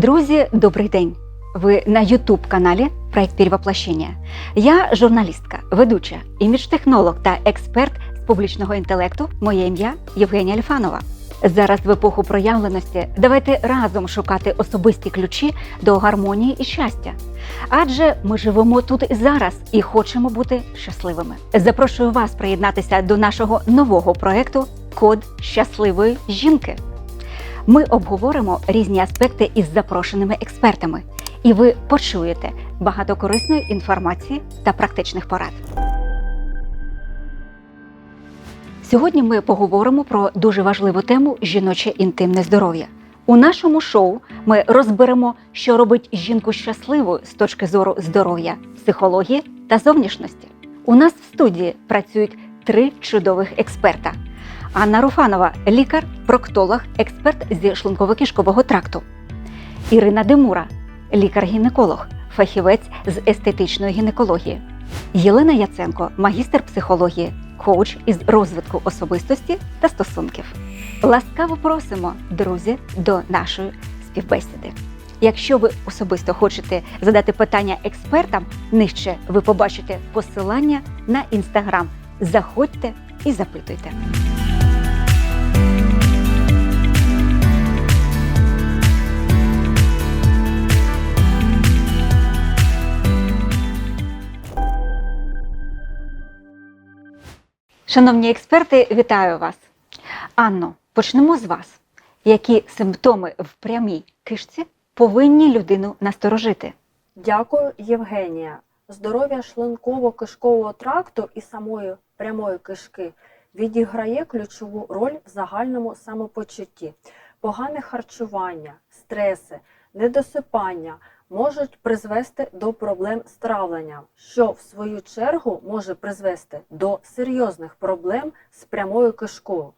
Друзі, добрий день! Ви на youtube каналі Проект Перевоплощення. Я журналістка, ведуча, імідж-технолог та експерт з публічного інтелекту. Моє ім'я Євгенія Альфанова. Зараз в епоху проявленості давайте разом шукати особисті ключі до гармонії і щастя. Адже ми живемо тут і зараз і хочемо бути щасливими. Запрошую вас приєднатися до нашого нового проекту Код щасливої жінки. Ми обговоримо різні аспекти із запрошеними експертами, і ви почуєте багато корисної інформації та практичних порад. Сьогодні ми поговоримо про дуже важливу тему жіноче інтимне здоров'я. У нашому шоу ми розберемо, що робить жінку щасливою з точки зору здоров'я, психології та зовнішності. У нас в студії працюють три чудових експерта: Анна Руфанова, лікар, проктолог, експерт зі шлунково-кишкового тракту. Ірина Демура, лікар-гінеколог, фахівець з естетичної гінекології. Єлена Яценко, магістр психології, коуч із розвитку особистості та стосунків. Ласкаво просимо, друзі, до нашої співбесіди. Якщо ви особисто хочете задати питання експертам, нижче ви побачите посилання на інстаграм. Заходьте і запитуйте. Шановні експерти, вітаю вас. Анно, почнемо з вас. Які симптоми в прямій кишці повинні людину насторожити? Дякую, Євгенія. Здоров'я шлунково-кишкового тракту і самої прямої кишки відіграє ключову роль в загальному самопочутті. Погане харчування, стреси, недосипання можуть призвести до проблем з травленням, що в свою чергу може призвести до серйозних проблем з прямою кишкою.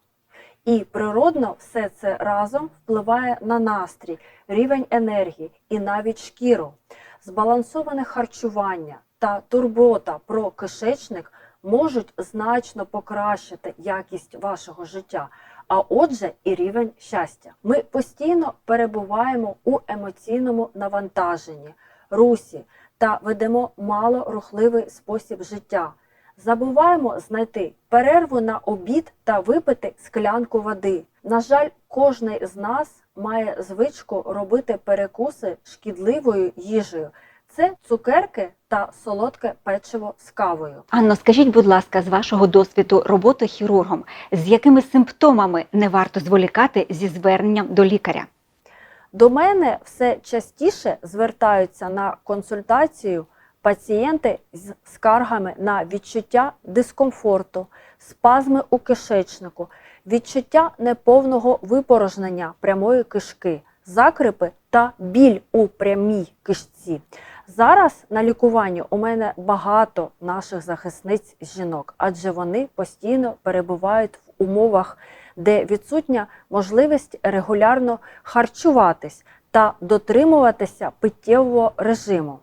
І природно все це разом впливає на настрій, рівень енергії і навіть шкіру. Збалансоване харчування та турбота про кишечник можуть значно покращити якість вашого життя, а отже, і рівень щастя. Ми постійно перебуваємо у емоційному навантаженні, русі та ведемо малорухливий спосіб життя. Забуваємо знайти перерву на обід та випити склянку води. На жаль, кожний з нас має звичку робити перекуси шкідливою їжею. Це цукерки та солодке печиво з кавою. Анно, скажіть, будь ласка, з вашого досвіду роботи хірургом, з якими симптомами не варто зволікати зі зверненням до лікаря? До мене все частіше звертаються на консультацію пацієнти з скаргами на відчуття дискомфорту, спазми у кишечнику, відчуття неповного випорожнення прямої кишки, закрипи та біль у прямій кишці. Зараз на лікуванні у мене багато наших захисниць жінок, адже вони постійно перебувають в умовах, де відсутня можливість регулярно харчуватись та дотримуватися питтєвого режиму.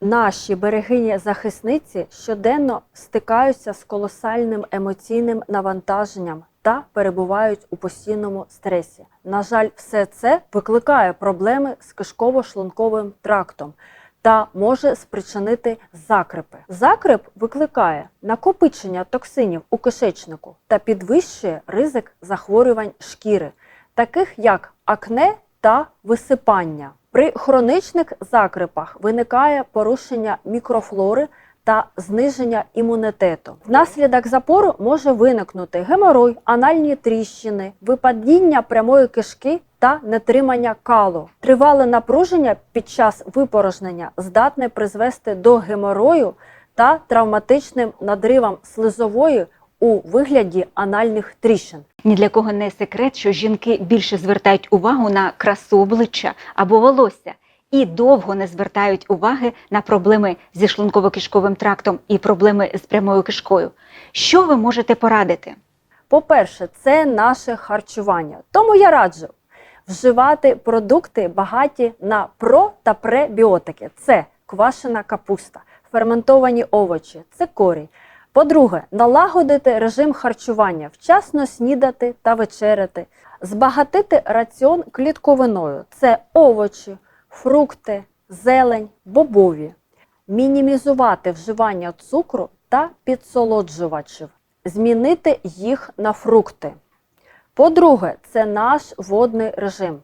Наші берегині захисниці щоденно стикаються з колосальним емоційним навантаженням та перебувають у постійному стресі. На жаль, все це викликає проблеми з кишково-шлунковим трактом та може спричинити закрипи. Закрип викликає накопичення токсинів у кишечнику та підвищує ризик захворювань шкіри, таких як акне та висипання. При хронічних закрипах виникає порушення мікрофлори та зниження імунітету. Внаслідок запору може виникнути геморой, анальні тріщини, випадіння прямої кишки та нетримання калу. Тривале напруження під час випорожнення здатне призвести до геморою та травматичним надривам слизової у вигляді анальних тріщин. Ні для кого не секрет, що жінки більше звертають увагу на красу обличчя або волосся і довго не звертають уваги на проблеми зі шлунково-кишковим трактом і проблеми з прямою кишкою. Що ви можете порадити? По-перше, це наше харчування. Тому я раджу вживати продукти багаті на про та пребіотики. Це квашена капуста, ферментовані овочі, цикорій. По-друге, налагодити режим харчування, вчасно снідати та вечеряти, збагатити раціон клітковиною. Це овочі, фрукти, зелень, бобові, мінімізувати вживання цукру та підсолоджувачів, змінити їх на фрукти. По-друге, це наш водний режим,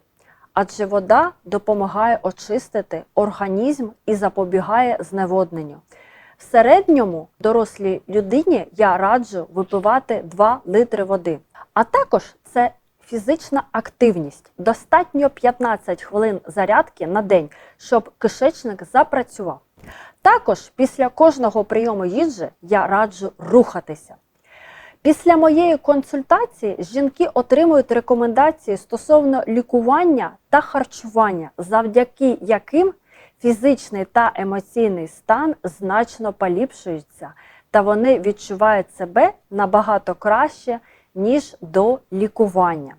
адже вода допомагає очистити організм і запобігає зневодненню. В середньому дорослій людині я раджу випивати 2 литри води. А також це фізична активність. Достатньо 15 хвилин зарядки на день, щоб кишечник запрацював. Також після кожного прийому їжі я раджу рухатися. Після моєї консультації жінки отримують рекомендації стосовно лікування та харчування, завдяки яким фізичний та емоційний стан значно поліпшуються, та вони відчувають себе набагато краще, ніж до лікування.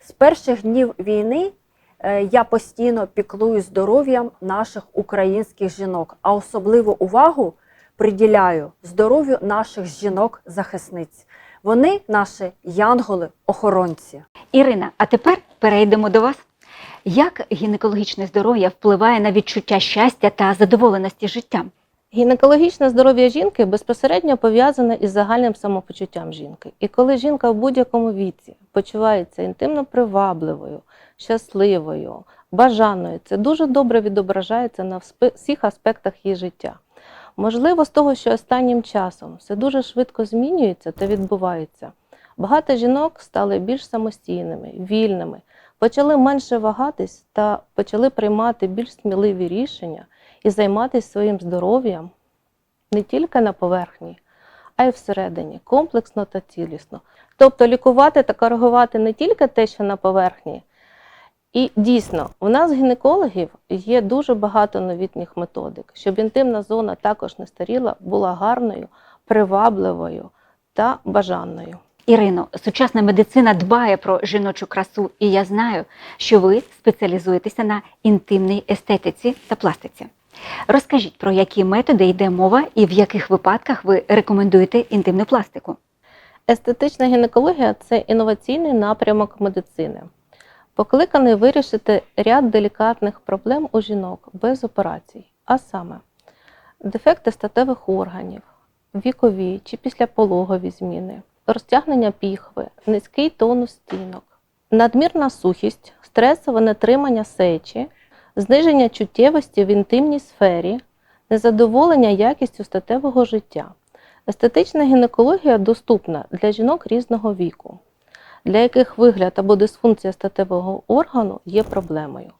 З перших днів війни е, я постійно піклую здоров'ям наших українських жінок, а особливу увагу приділяю здоров'ю наших жінок-захисниць. Вони наші янголи-охоронці. Ірина, а тепер перейдемо до вас. Як гінекологічне здоров'я впливає на відчуття щастя та задоволеності життям? Гінекологічне здоров'я жінки безпосередньо пов'язане із загальним самопочуттям жінки. І коли жінка в будь-якому віці почувається інтимно привабливою, щасливою, бажаною, це дуже добре відображається на всіх аспектах її життя. Можливо, з того, що останнім часом все дуже швидко змінюється та відбувається. Багато жінок стали більш самостійними, вільними, почали менше вагатись та почали приймати більш сміливі рішення і займатися своїм здоров'ям не тільки на поверхні, а й всередині, комплексно та цілісно. Тобто лікувати та коригувати не тільки те, що на поверхні. І дійсно, у нас гінекологів є дуже багато новітніх методик, щоб інтимна зона також не старіла, була гарною, привабливою та бажаною. Ірино, сучасна медицина дбає про жіночу красу, і я знаю, що ви спеціалізуєтеся на інтимній естетиці та пластиці. Розкажіть, про які методи йде мова і в яких випадках ви рекомендуєте інтимну пластику? Естетична гінекологія це інноваційний напрямок медицини, покликаний вирішити ряд делікатних проблем у жінок без операцій, а саме дефекти статевих органів, вікові чи післяпологові зміни, розтягнення піхви, низький тонус стінок, надмірна сухість, стресове нетримання сечі, зниження чуттєвості в інтимній сфері, незадоволення якістю статевого життя. Естетична гінекологія доступна для жінок різного віку, для яких вигляд або дисфункція статевого органу є проблемою.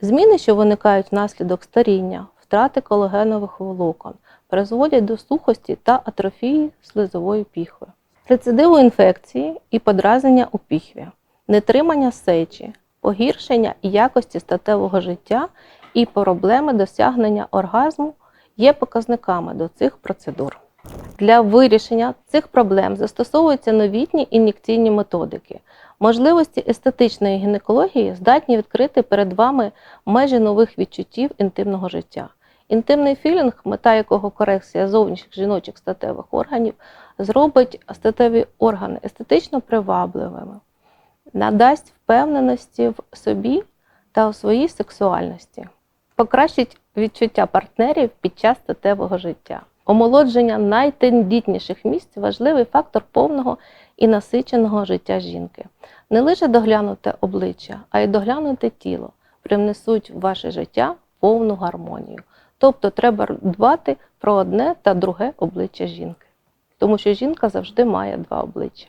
Зміни, що виникають внаслідок старіння, втрати колагенових волокон, призводять до сухості та атрофії слизової піхви, рецидиву інфекції і подразнення у піхві, нетримання сечі, погіршення якості статевого життя і проблеми досягнення оргазму є показниками до цих процедур. Для вирішення цих проблем застосовуються новітні ін'єкційні методики. Можливості естетичної гінекології здатні відкрити перед вами межі нових відчуттів інтимного життя. Інтимний філінг, мета якого корекція зовнішніх жіночих статевих органів, зробить статеві органи естетично привабливими, надасть впевненості в собі та у своїй сексуальності, покращить відчуття партнерів під час статевого життя. Омолодження найтендітніших місць важливий фактор повного і насиченого життя жінки. Не лише доглянуте обличчя, а й доглянуте тіло привнесуть в ваше життя повну гармонію. Тобто треба дбати про одне та друге обличчя жінки, тому що жінка завжди має два обличчя.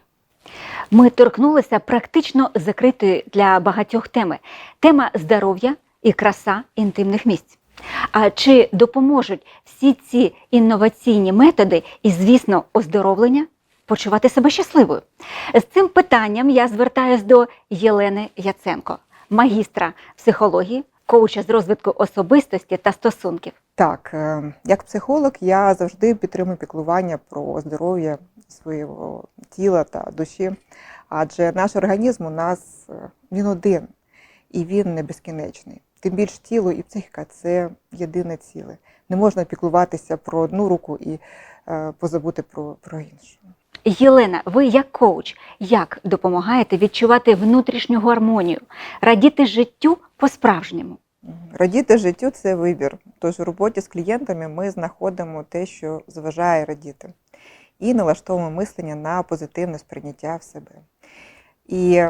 Ми торкнулися практично закритої для багатьох теми тема здоров'я і краса інтимних місць. А чи допоможуть всі ці інноваційні методи і, звісно, оздоровлення почувати себе щасливою? З цим питанням я звертаюсь до Єлени Яценко, магістра психології, коуча з розвитку особистості та стосунків. Так, е, як психолог, я завжди підтримую піклування про здоров'я свого тіла та душі, адже наш організм у нас е, він один і він не безкінечний. Тим більш тіло і психіка це єдине ціле. Не можна піклуватися про одну руку і е, позабути про, про іншу. Єлена, ви як коуч, як допомагаєте відчувати внутрішню гармонію, радіти життю по-справжньому? Радіти життю це вибір. Тож у роботі з клієнтами ми знаходимо те, що заважає радіти, і налаштовуємо мислення на позитивне сприйняття в себе. І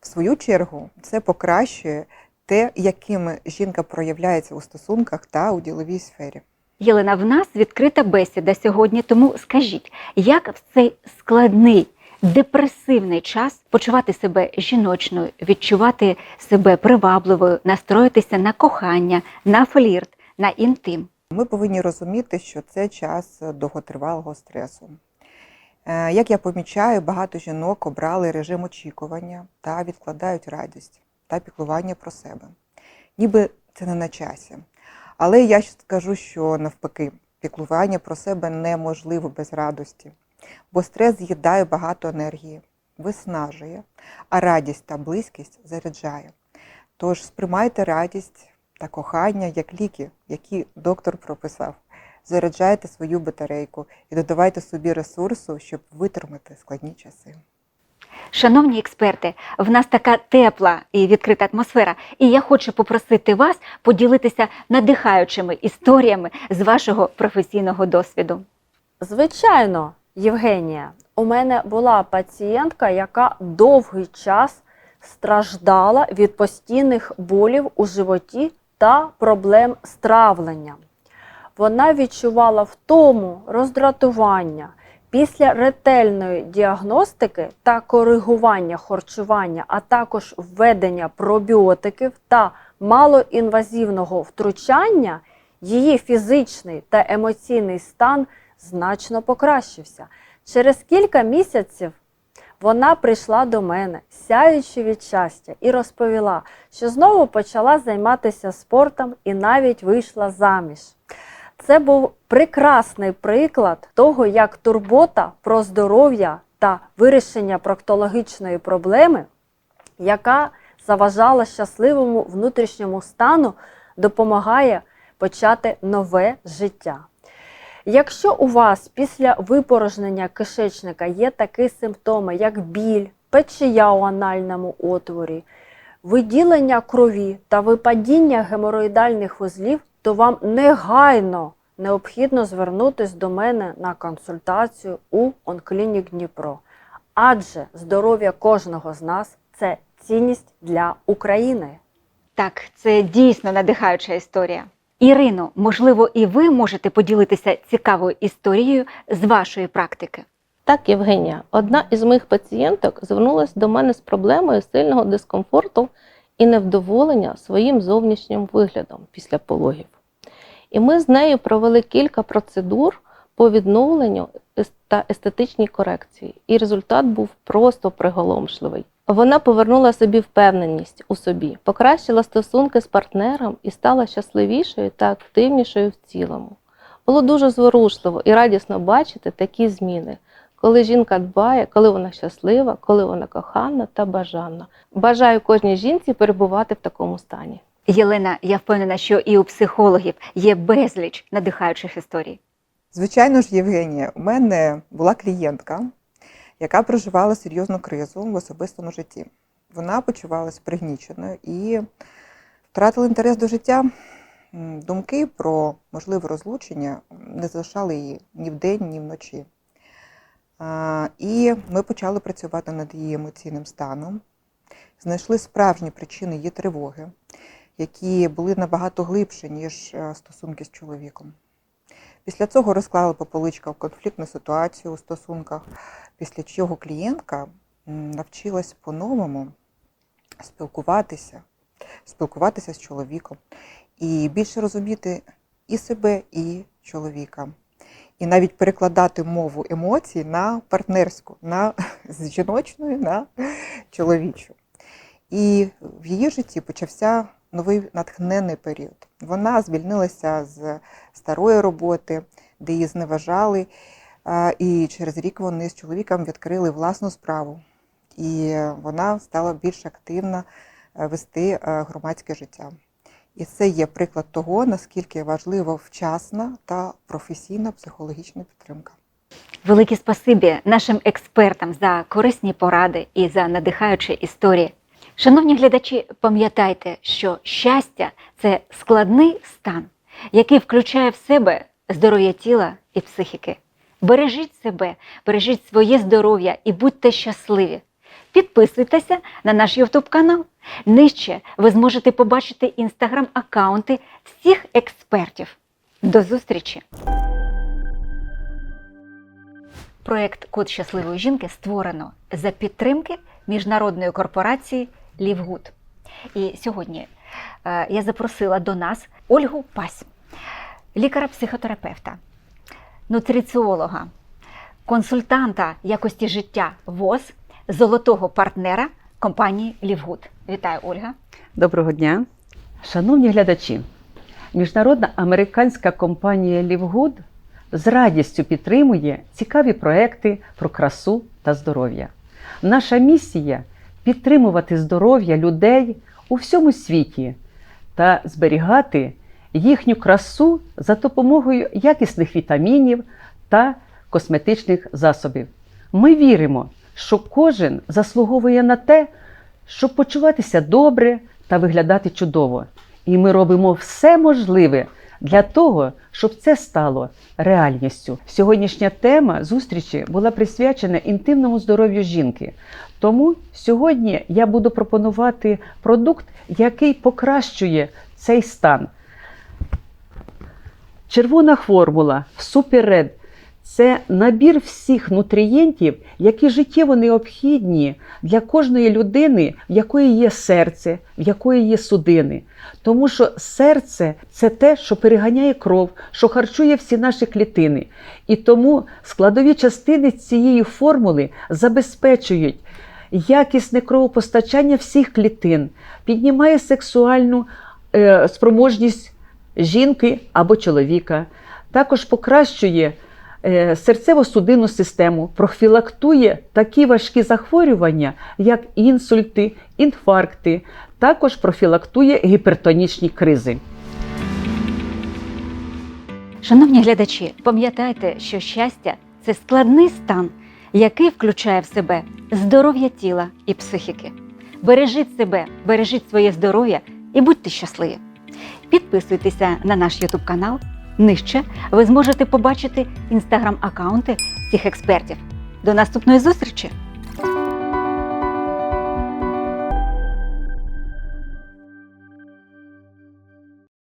в свою чергу це покращує те, якими жінка проявляється у стосунках та у діловій сфері. Єлена, в нас відкрита бесіда сьогодні, тому скажіть, як в цей складний депресивний час почувати себе жіночною, відчувати себе привабливою, настроїтися на кохання, на флірт, на інтим? Ми повинні розуміти, що це час довготривалого стресу. Е, Як я помічаю, багато жінок обрали режим очікування та відкладають радість та піклування про себе. Ніби це не на часі. Але я ще скажу, що навпаки, піклування про себе неможливо без радості, бо стрес з'їдає багато енергії, виснажує, а радість та близькість заряджає. Тож сприймайте радість та кохання як ліки, які доктор прописав. Заряджайте свою батарейку і додавайте собі ресурсу, щоб витримати складні часи. Шановні експерти, в нас така тепла і відкрита атмосфера, і я хочу попросити вас поділитися надихаючими історіями з вашого професійного досвіду. Звичайно, Євгенія, у мене була пацієнтка, яка довгий час страждала від постійних болів у животі та проблем з травленням. Вона відчувала втому, роздратування. Після ретельної діагностики та коригування харчування, а також введення пробіотиків та малоінвазивного втручання, її фізичний та емоційний стан значно покращився. Через кілька місяців вона прийшла до мене, сяючи від щастя, і розповіла, що знову почала займатися спортом і навіть вийшла заміж. Це був прекрасний приклад того, як турбота про здоров'я та вирішення проктологічної проблеми, яка заважала щасливому внутрішньому стану, допомагає почати нове життя. Якщо у вас після випорожнення кишечника є такі симптоми, як біль, печія у анальному отворі, виділення крові та випадіння геморроїдальних вузлів, то вам негайно необхідно звернутися до мене на консультацію у Онклінік Дніпро. Адже здоров'я кожного з нас це цінність для України. Так, це дійсно надихаюча історія. Ірино, можливо, і ви можете поділитися цікавою історією з вашої практики. Так, Євгенія, одна із моїх пацієнток звернулася до мене з проблемою сильного дискомфорту і невдоволення своїм зовнішнім виглядом після пологів. І ми з нею провели кілька процедур по відновленню та естетичній корекції, і результат був просто приголомшливий. Вона повернула собі впевненість у собі, покращила стосунки з партнером і стала щасливішою та активнішою в цілому. Було дуже зворушливо і радісно бачити такі зміни, коли жінка дбає, коли вона щаслива, коли вона кохана та бажана. Бажаю кожній жінці перебувати в такому стані. Єлена, я впевнена, що і у психологів є безліч надихаючих історій. Звичайно ж, Євгенія, у мене була клієнтка, яка проживала серйозну кризу в особистому житті. Вона почувалася пригніченою і втратила інтерес до життя. Думки про можливе розлучення не залишали її ні вдень, ні вночі. І ми почали працювати над її емоційним станом, знайшли справжні причини її тривоги, які були набагато глибші, ніж е, стосунки з чоловіком. Після цього розклали по поличках конфліктну ситуацію у стосунках, після чого клієнтка навчилась по-новому спілкуватися, спілкуватися з чоловіком і більше розуміти і себе, і чоловіка. І навіть перекладати мову емоцій на партнерську, на з жіночної на чоловічу. І в її житті почався новий натхненний період. Вона звільнилася з старої роботи, де її зневажали. І через рік вони з чоловіком відкрили власну справу. І вона стала більш активно е, вести е, громадське життя. І це є приклад того, наскільки важлива вчасна та професійна психологічна підтримка. Велике спасибі нашим експертам за корисні поради і за надихаючі історії. Шановні глядачі, пам'ятайте, що щастя це складний стан, який включає в себе здоров'я тіла і психіки. Бережіть себе, бережіть своє здоров'я і будьте щасливі. Підписуйтеся на наш YouTube канал. Нижче ви зможете побачити інстаграм-аккаунти всіх експертів. До зустрічі! Проект Код щасливої жінки створено за підтримки міжнародної корпорації Лівгуд. І сьогодні е, я запросила до нас Ольгу Пась, лікаря-психотерапевта, нутриціолога, консультанта якості життя ВОЗ, золотого партнера компанії Лівгуд. Вітаю, Ольга. Доброго дня. Шановні глядачі, міжнародна американська компанія Лівгуд з радістю підтримує цікаві проекти про красу та здоров'я. Наша місія підтримувати здоров'я людей у всьому світі та зберігати їхню красу за допомогою якісних вітамінів та косметичних засобів. Ми віримо, що кожен заслуговує на те, щоб почуватися добре та виглядати чудово. І ми робимо все можливе для того, щоб це стало реальністю. Сьогоднішня тема зустрічі була присвячена інтимному здоров'ю жінки. Тому сьогодні я буду пропонувати продукт, який покращує цей стан. Червона формула Суперред це набір всіх нутрієнтів, які життєво необхідні для кожної людини, в якої є серце, в якої є судини. Тому що серце це те, що переганяє кров, що харчує всі наші клітини. І тому складові частини цієї формули забезпечують якісне кровопостачання всіх клітин, піднімає сексуальну е, спроможність жінки або чоловіка, також покращує серцево-судинну систему, профілактує такі важкі захворювання, як інсульти, інфаркти, також профілактує гіпертонічні кризи. Шановні глядачі, пам'ятайте, що щастя це складний стан, який включає в себе здоров'я тіла і психіки. Бережіть себе, бережіть своє здоров'я і будьте щасливі. Підписуйтеся на наш YouTube канал. Нижче ви зможете побачити інстаграм-аккаунти всіх експертів. До наступної зустрічі!